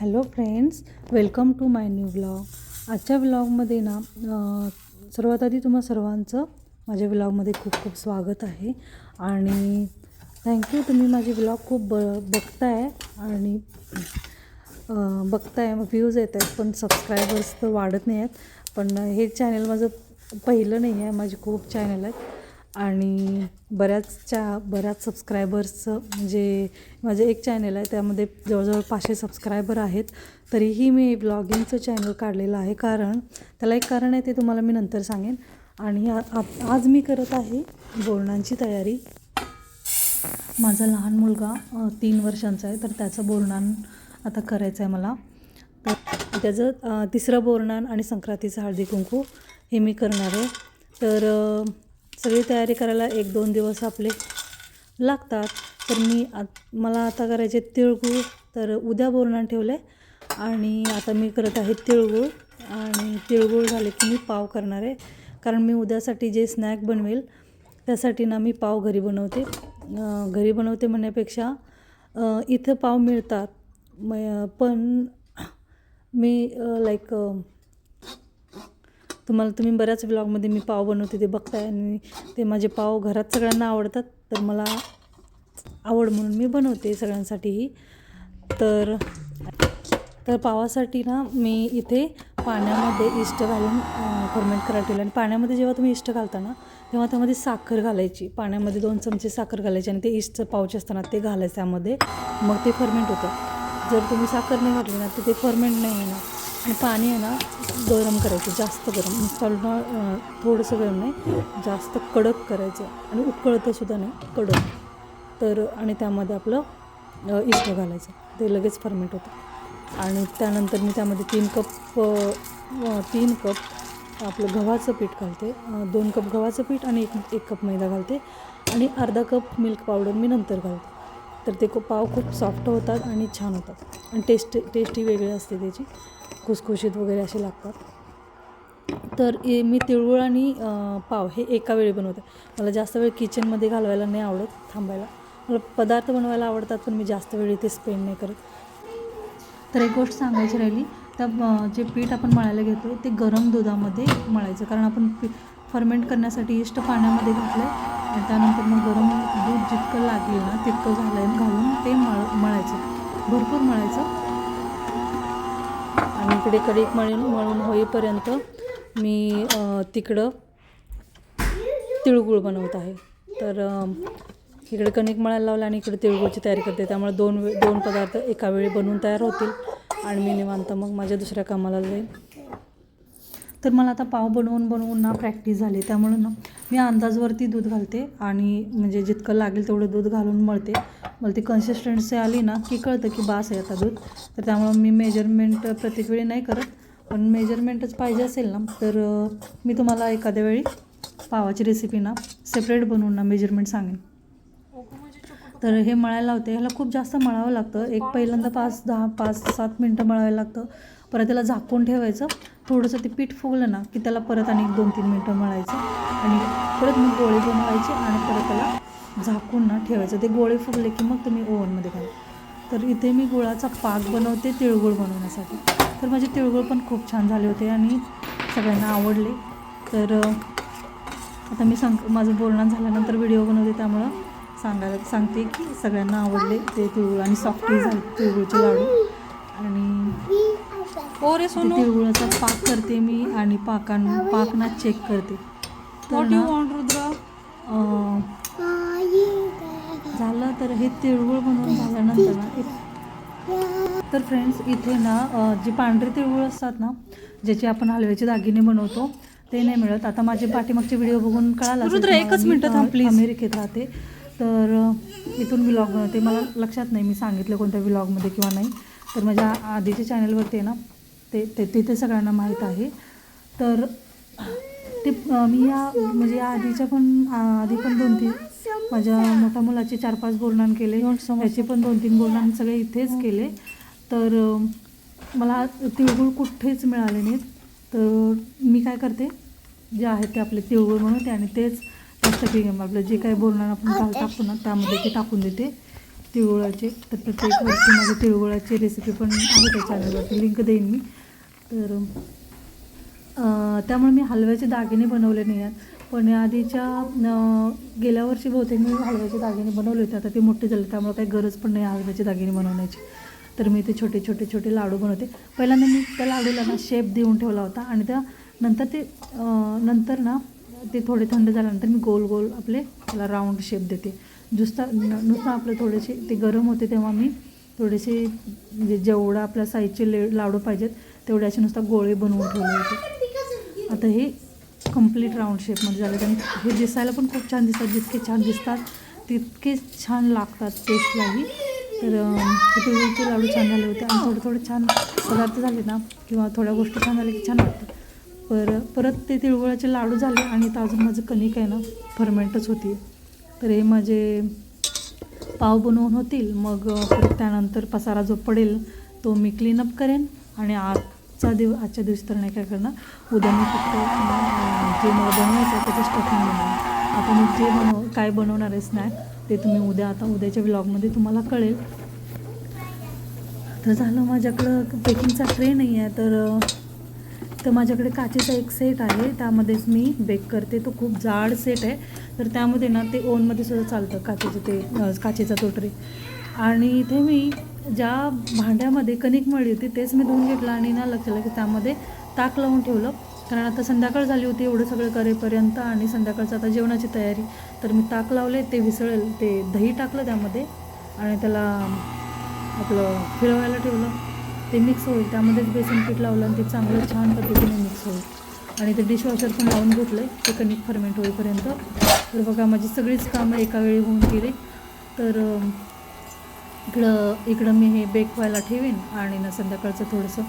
Hello friends welcome to my new blog. आजच्या व्लॉगमध्ये ना सर्वात आधी तुम्हा सर्वांचं माझ्या व्लॉगमध्ये खूप खूप स्वागत आहे. आणि थँक्यू तुम्ही माझे व्लॉग खूप ब बघताय आणि बघताय व्ह्यूज येत आहेत पण सबस्क्रायबर्स तर वाढत नाही आहेत. पण हे चॅनल माझं पहिलं नाही आहे माझे खूप चॅनल आहेत. आणि बऱ्याचच्या बऱ्याच सबस्क्रायबर्सचं म्हणजे माझे एक चॅनल आहे त्यामध्ये जवळजवळ पाचशे सबस्क्रायबर आहेत. तरीही मी ब्लॉगिंगचं चॅनल काढलेलं आहे कारण त्याला एक कारण आहे ते तुम्हाला मी नंतर सांगेन. आणि आ- आज मी करत आहे बोरणांची तयारी. माझा लहान मुलगा तीन वर्षांचा आहे तर त्याचं बोरणान आता करायचं आहे मला. तर त्याचं तिसरं बोरणान आणि संक्रांतीचं हळदी कुंकू हे मी करणार आहे. तर सगळी तयारी करायला एक दोन दिवस आपले लागतात. तर मी आत मला आता करायचे तिळगूळ तर उद्या बोरणं ठेवलं. आहे आणि आता मी करत आहे तिळगूळ. आणि तिळगूळ झाले की मी पाव करणार आहे. कारण मी उद्यासाठी जे स्नॅक बनवेल त्यासाठी ना मी पाव घरी बनवते. घरी बनवते म्हणण्यापेक्षा इथं पाव मिळतात. म पण मी लाईक तुम्हाला तुम्ही बऱ्याच ब्लॉगमध्ये मी पाव बनवते ते बघताय आणि ते माझे पाव घरात सगळ्यांना आवडतात तर मला आवड म्हणून मी बनवते सगळ्यांसाठीही तर तर पावासाठी ना मी इथे पाण्यामध्ये इष्ट घालून फर्मेंट करायला ठेवलं. आणि पाण्यामध्ये जेव्हा तुम्ही इष्ट घालता ना तेव्हा त्यामध्ये साखर घालायची. पाण्यामध्ये दोन चमचे साखर घालायची आणि ते इष्टचं पावचे असताना ते घालायचं त्यामध्ये. मग ते फर्मेंट होतं. जर तुम्ही साखर नाही घातली ना तर ते फर्मेंट नाही येणार पाणी आहे ना गरम करायचं जास्त गरम. चालणं थोडंसं गरम नाही जास्त कडक करायचं. आणि उकळतंसुद्धा नाही कडक. तर आणि त्यामध्ये आपलं इष्ट घालायचं. ते लगेच फर्मेंट होतं. आणि त्यानंतर मी त्यामध्ये तीन कप तीन कप आपलं गव्हाचं पीठ घालते. दोन कप गव्हाचं पीठ आणि एक एक कप मैदा घालते. आणि अर्धा कप मिल्क पावडर मी नंतर घालते. तर ते खूप पाव खूप सॉफ्ट होतात आणि छान होतात. आणि टेस्ट टेस्टी वेगळी असते त्याची. खुसखुशीत वगैरे असे लागतात. तर मी तिळगुळ आणि पाव हे एका वेळी बनवते. मला जास्त वेळ किचनमध्ये घालवायला नाही आवडत थांबायला. मला पदार्थ बनवायला आवडतात पण मी जास्त वेळ इथे स्पेंड नाही करत. तर एक गोष्ट सांगायची राहिली. त्या जे पीठ आपण मळायला घेतो ते गरम दुधामध्ये मळायचं. कारण आपण पी फर्मेंट करण्यासाठी इष्ट पाण्यामध्ये घातलं आणि त्यानंतर मग गरम दूध जितकं लागेल ना तितकं झालं घालून ते मळ मळायचं. भरपूर मळायचं. आणि इकडे कढीक मळून मळून होईपर्यंत मी तिकडं तिळगुळ बनवत आहे. तर इकडे कणिक मळायला लावलं आणि इकडे तिळगुळची तयारी करते. त्यामुळे दोन वे दोन पदार्थ एका वेळी बनवून तयार होतील आणि मी निवांत मग माझ्या दुसऱ्या कामाला जाईल तर मला आता पाव बनवून बनवून ना प्रॅक्टिस झाली. त्यामुळं ना मी अंदाजवरती दूध घालते आणि म्हणजे जितकं लागेल तेवढं दूध घालून मळते. मला ती कन्सिस्टन्सी आली ना की कळतं की बास आहे आता दूध. तर त्यामुळं मी मेजरमेंट प्रत्येक वेळी नाही करत. पण मेजरमेंटच पाहिजे असेल ना तर मी तुम्हाला एखाद्या वेळी पावाची रेसिपी ना सेपरेट बनवून ना मेजरमेंट सांगेन. तर हे मळायला लावते ह्याला खूप जास्त मळावं लागतं. एक पहिल्यांदा पाच दहा पाच सात मिनटं मळायला लागतं. परत त्याला झाकून ठेवायचं. थोडंसं ते पीठ फुगलं ना की त्याला परत आणि एक दोन तीन मिनटं मळायचं. आणि परत मग गोळे बनवायचे आणि परत त्याला झाकून ना ठेवायचं. ते गोळे फुगले की मग तुम्ही ओव्हनमध्ये घाला. तर इथे मी गुळाचा पाक बनवते तिळगुळ बनवण्यासाठी. तर माझे तिळगुळ पण खूप छान झाले होते आणि सगळ्यांना आवडले. तर आता मी सांग माझं बोलणं झाल्यानंतर व्हिडिओ बनवते त्यामुळं. सांगायला सांगते की सगळ्यांना आवडले ते तिळगुळ आणि सॉफ्टी झाले तिळगुळचे लाडू. आणि तिळगुळाचा पाक करते मी आणि पाकां पाक ना चेक करते रुद्र झालं तर हे तिळगुळ बनवून झाल्यानंतर ना एक तर फ्रेंड्स इथे ना जे पांढरे तिळगुळ असतात ना ज्याचे आपण हलव्याचे दागिने बनवतो ते नाही मिळत. आता माझे पाठीमागचे व्हिडिओ बघून कळालं रुद्र. एकच मिनिटं अ, थांब, please. अमेरिकेत राहते. तर इथून व्लॉग बनवते मला लक्षात नाही मी सांगितलं कोणत्या व्लॉगमध्ये किंवा नाही. तर माझ्या आधीच्या चॅनलवरती आहे ना ते ते तिथे सगळ्यांना माहीत आहे. तर ते मी या म्हणजे या आधीच्या पण आ, आधी पण दोन तीन माझ्या मोठ्या मुलाचे चार पाच बोलणान केले. त्याचे पण दोन तीन बोलणान सगळे इथेच केले. तर मला तिळगुळ कुठेच मिळाले नाहीत. तर मी काय करते जे आहेत ते आपले तिळगुळ ते आणि तेच क्रीम आपलं जे काही बोलणार आपण काल टाकतो ना त्यामध्ये ते टाकून देते. तिळगुळाचे तर प्रत्येक वर्षी माझे तिळगुळाची रेसिपी पण आहे त्या चॅनलवरती लिंक देईन मी. तर त्यामुळे मी हलव्याचे दागिने बनवले नाही आहेत. पण आधीच्या गेल्या वर्षी बहुतेक मी हलव्याचे दागिने बनवले होते. आता ते मोठे झाले त्यामुळे काही गरज पण नाही हलव्याचे दागिने बनवण्याची. तर मी ते छोटे छोटे छोटे लाडू बनवते. पहिल्यांदा मी त्या लाडूला ना शेप देऊन ठेवला होता. आणि त्या नंतर ते नंतर ना ते थोडे थंड झाल्यानंतर मी गोल गोल आपले त्याला राऊंड शेप देते. नुसता नुसतं आपले थोडेसे ते गरम होते तेव्हा मी थोडेसे म्हणजे जेवढा आपल्या साईजचे ले लाडू पाहिजेत तेवढे असे नुसता गोळे बनवून ठेवले होते. आता हे कंप्लीट राऊंड शेपमध्ये झाले आणि हे दिसायला पण खूप छान दिसतात. जितके छान दिसतात तितके छान लागतात टेस्टलाही तर अं, लाडू छान झाले होते आणि थोडे थोडे छान पदार्थ झाले ना किंवा थोड्या गोष्टी छान झाल्या की छान वाटतं पर परत ते तिळगुळाचे लाडू झाले आणि तर अजून माझं कणिक आहे ना फर्मेंटच होती तर हे माझे पाव बनवून होतील. मग त्यानंतर पसारा जो पडेल तो मी क्लीनअप करेन आणि आजचा दिव आजच्या दिवशी तर नाही काय करणार. उद्या मी फक्त जे मला बनवायचं आहे त्याचं स्टफिंग बनवणार. आता मी जे बनव काय बनवणार आहे स्नॅक ते तुम्ही उद्या आता उद्याच्या ब्लॉगमध्ये तुम्हाला कळेल. तर झालं माझ्याकडं बेकिंगचा ट्रे नाही आहे तर तर माझ्याकडे काचेचा एक सेट आहे. त्यामध्येच मी बेक करते. तो खूप जाड सेट आहे. तर त्यामध्ये ना ते ओनमध्ये सुद्धा चालतं काचेचं ते काचेचा तो ट्रे आणि इथे मी ज्या भांड्यामध्ये कणिक मळली होती तेच मी धुवून घेतलं आणि ना लक्ष की त्यामध्ये ताक लावून ठेवलं. कारण आता संध्याकाळ झाली होती एवढं सगळं करेपर्यंत आणि संध्याकाळचं आता जेवणाची तयारी. तर मी ताक लावले ते विसळेल. ते दही टाकलं त्यामध्ये आणि त्याला आपलं फिरवायला ठेवलं. ते मिक्स होईल. त्यामध्येच बेसन पीठ लावलं आणि ते चांगलं छान पद्धतीने मिक्स होईल. आणि ते डिशवॉशर पण लावून घेतलं आहे ते कणिक फर्मेंट होईपर्यंत. तर बघा माझी सगळीच कामं एका वेळी होऊन गेली. तर इकडं इकडं मी हे बेक व्हायला ठेवेन आणि ना संध्याकाळचं थोडंसं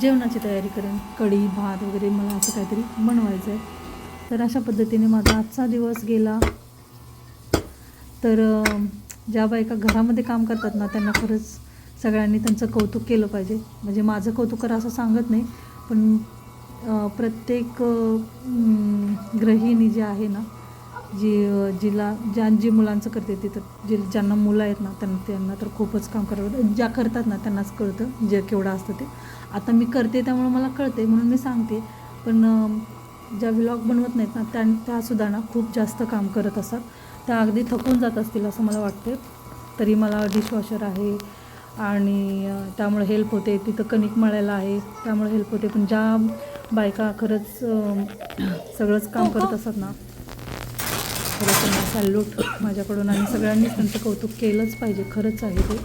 जेवणाची तयारी करेन. कढी भात वगैरे मला असं काहीतरी बनवायचं आहे. तर अशा पद्धतीने माझा आजचा दिवस गेला. तर ज्या बायका घरामध्ये काम करतात ना त्यांना खरंच सगळ्यांनी त्यांचं कौतुक केलं पाहिजे. म्हणजे माझं कौतुक करा असं सांगत नाही पण प्रत्येक गृहिणी जी आहे ना जी जिला ज्या जी मुलांचं करते तिथं जे ज्यांना मुलं आहेत ना त्यांना त्यांना तर खूपच काम करावं ज्या करतात ना त्यांनाच कळतं जे केवढं असतं ते. आता मी करते त्यामुळे मला कळते म्हणून मी सांगते. पण ज्या व्लॉग बनवत नाहीत ना त्या त्यासुद्धा ना खूप जास्त काम करत असतात. त्या अगदी थकून जात असतील असं मला वाटते तरी मला डिशवॉशर आहे आणि त्यामुळे हेल्प होते. तिथं कणिक मळायला आहे. त्यामुळे हेल्प होते. पण ज्या बायका खरंच सगळंच काम करत असतात ना खरंच त्यांना सॅल्यूट माझ्याकडून आणि सगळ्यांनीच त्यांचं कौतुक केलंच पाहिजे. खरंच आहे ते.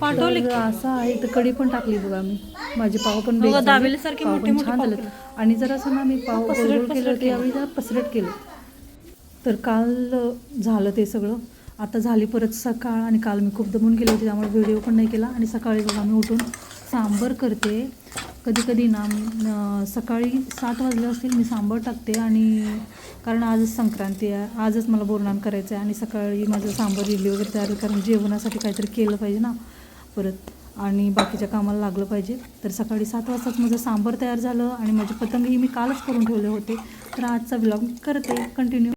पाठवले असं आहे तर कढी पण टाकली बघा मी. माझे पाव पण झाले. पाव छान झालेत. आणि जर असं ना मी पाव पसरट- गोल केले होते यावेळी जरा पसरट केलं. तर काल झालं ते सगळं. आता झाली परत सकाळ आणि काल मी खूप दमून गेले होते त्यामुळे व्हिडिओ पण नाही केला. आणि सकाळी बघा मी उठून सांबर करते. कधी कधी ना सकाळी सात वाजले असतील मी सांबर टाकते. आणि कारण आजच संक्रांती आहे आजच मला बोरणाम करायचं आहे आणि सकाळी माझं सांबर इडली वगैरे तयार कारण जेवणासाठी काहीतरी केलं पाहिजे ना परत. आणि बाकीच्या कामाला लागलं पाहिजे. तर सकाळी सात वाजताच माझं सांबर तयार झालं. आणि माझे पतंगही मी कालच करून ठेवले होते. तर आजचा ब्लॉग करते. कंटिन्यू